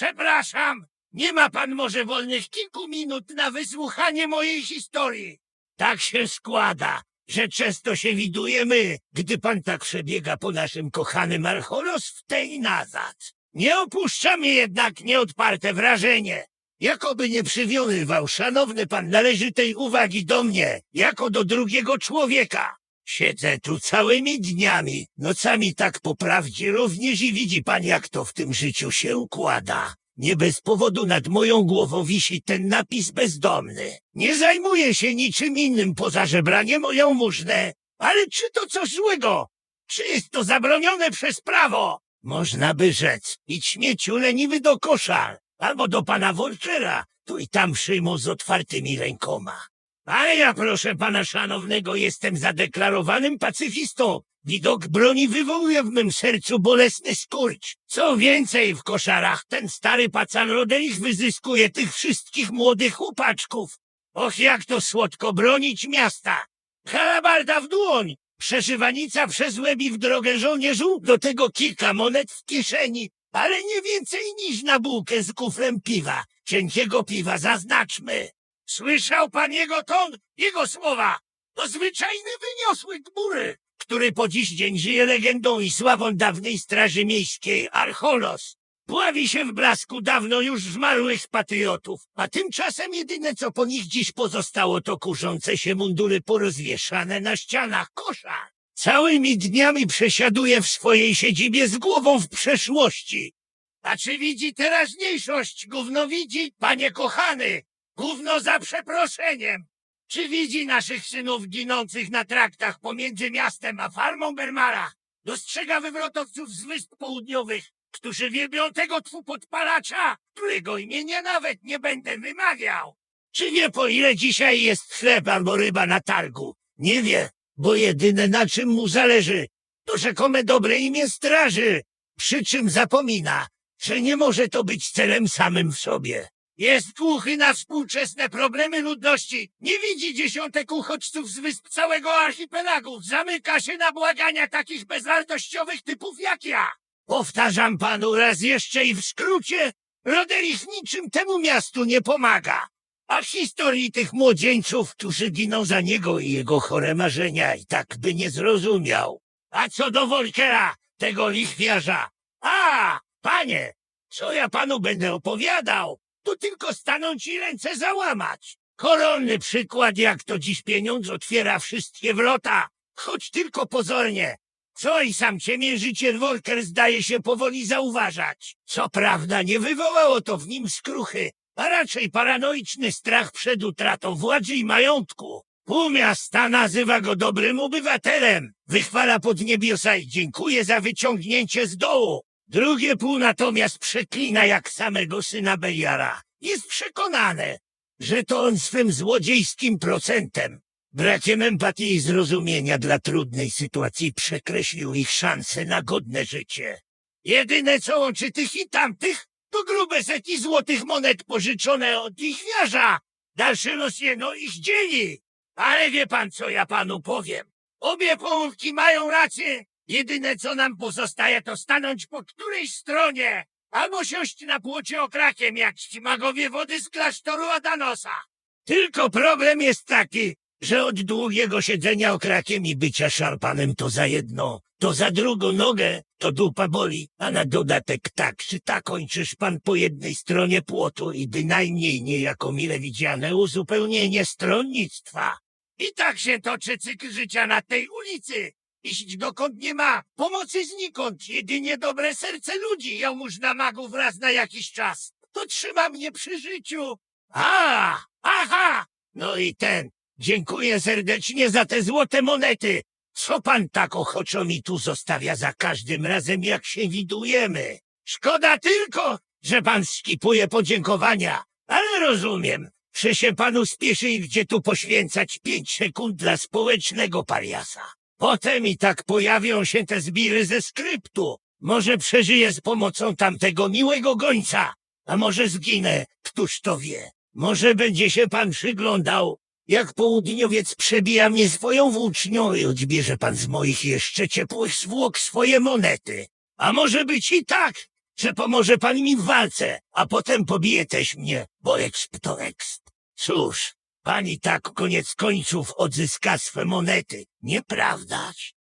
Przepraszam, nie ma pan może wolnych kilku minut na wysłuchanie mojej historii. Tak się składa, że często się widujemy, gdy pan tak przebiega po naszym kochanym Archolos w tej nazad. Nie opuszcza mnie jednak nieodparte wrażenie, jakoby nie przywiązywał szanowny pan należytej uwagi do mnie, jako do drugiego człowieka. Siedzę tu całymi dniami, nocami tak po prawdzie również i widzi pan, jak to w tym życiu się układa. Nie bez powodu nad moją głową wisi ten napis bezdomny. Nie zajmuję się niczym innym poza żebraniem o jałmużnę. Ale czy to coś złego? Czy jest to zabronione przez prawo? Można by rzec, idź śmieciu leniwy do kosza, albo do pana Worczera, tu i tam przyjmą z otwartymi rękoma. A ja, proszę pana szanownego, jestem zadeklarowanym pacyfistą. Widok broni wywołuje w mym sercu bolesny skurcz. Co więcej, w koszarach ten stary pacan Roderich wyzyskuje tych wszystkich młodych chłopaczków. Och, jak to słodko bronić miasta! Halabarda w dłoń! Przeszywanica przez łebi w drogę żołnierzu, do tego kilka monet w kieszeni, ale nie więcej niż na bułkę z kuflem piwa. Cienkiego piwa zaznaczmy. Słyszał pan jego ton, jego słowa? To zwyczajny wyniosły gmury, który po dziś dzień żyje legendą i sławą dawnej Straży Miejskiej Archolos. Pławi się w blasku dawno już zmarłych patriotów, a tymczasem jedyne co po nich dziś pozostało to kurzące się mundury porozwieszane na ścianach kosza. Całymi dniami przesiaduje w swojej siedzibie z głową w przeszłości. A czy widzi teraźniejszość, gówno widzi, panie kochany? Gówno za przeproszeniem! Czy widzi naszych synów ginących na traktach pomiędzy miastem a farmą Bermara? Dostrzega wywrotowców z wysp południowych, którzy wielbią tego twu podpalacza, którego imienia nawet nie będę wymawiał. Czy wie po ile dzisiaj jest chleb albo ryba na targu? Nie wie, bo jedyne na czym mu zależy, to rzekome dobre imię straży, przy czym zapomina, że nie może to być celem samym w sobie. Jest głuchy na współczesne problemy ludności. Nie widzi dziesiątek uchodźców z wysp całego archipelagu. Zamyka się na błagania takich bezwartościowych typów jak ja. Powtarzam panu raz jeszcze i w skrócie, Roderich niczym temu miastu nie pomaga. A historii tych młodzieńców, którzy giną za niego i jego chore marzenia, i tak by nie zrozumiał. A co do Wolkera, tego lichwiarza? A, panie, co ja panu będę opowiadał? To tylko stanąć i ręce załamać. Koronny przykład, jak to dziś pieniądz otwiera wszystkie wrota, choć tylko pozornie. Co i sam ciemiężyciel Wolker zdaje się powoli zauważać. Co prawda nie wywołało to w nim skruchy, a raczej paranoiczny strach przed utratą władzy i majątku. Pół miasta nazywa go dobrym obywatelem, wychwala pod niebiosa i dziękuję za wyciągnięcie z dołu. Drugie pół natomiast przeklina jak samego syna Beliara. Jest przekonane, że to on swym złodziejskim procentem, brakiem empatii i zrozumienia dla trudnej sytuacji przekreślił ich szanse na godne życie. Jedyne co łączy tych i tamtych, to grube setki złotych monet pożyczone od lichwiarza. Dalszy los jeno ich dzieli. Ale wie pan, co ja panu powiem. Obie połówki mają rację. Jedyne, co nam pozostaje, to stanąć po którejś stronie. Albo siąść na płocie okrakiem, jak ci magowie wody z klasztoru Adanosa. Tylko problem jest taki, że od długiego siedzenia okrakiem i bycia szarpanem to za jedno, to za drugą nogę, to dupa boli, a na dodatek tak czy tak kończysz pan po jednej stronie płotu i bynajmniej niejako mile widziane uzupełnienie stronnictwa. I tak się toczy cykl życia na tej ulicy. Iść dokąd nie ma, pomocy znikąd, jedynie dobre serce ludzi, jałmużna magów raz na jakiś czas. To trzyma mnie przy życiu. A, aha, no i ten, Dziękuję serdecznie za te złote monety. Co pan tak ochoczo mi tu zostawia za każdym razem, jak się widujemy? Szkoda tylko, że pan skipuje podziękowania, ale rozumiem, że się panu spieszy i gdzie tu poświęcać pięć sekund dla społecznego pariasa. Potem i tak pojawią się te zbiry ze skryptu. Może przeżyję z pomocą tamtego miłego gońca, a może zginę, któż to wie. Może będzie się pan przyglądał, jak południowiec przebija mnie swoją włócznią i odbierze pan z moich jeszcze ciepłych zwłok swoje monety. A może być i tak, że pomoże pan mi w walce, a potem pobije też mnie, bo exp to exp. Cóż, pani tak koniec końców odzyska swe monety, nieprawdaż?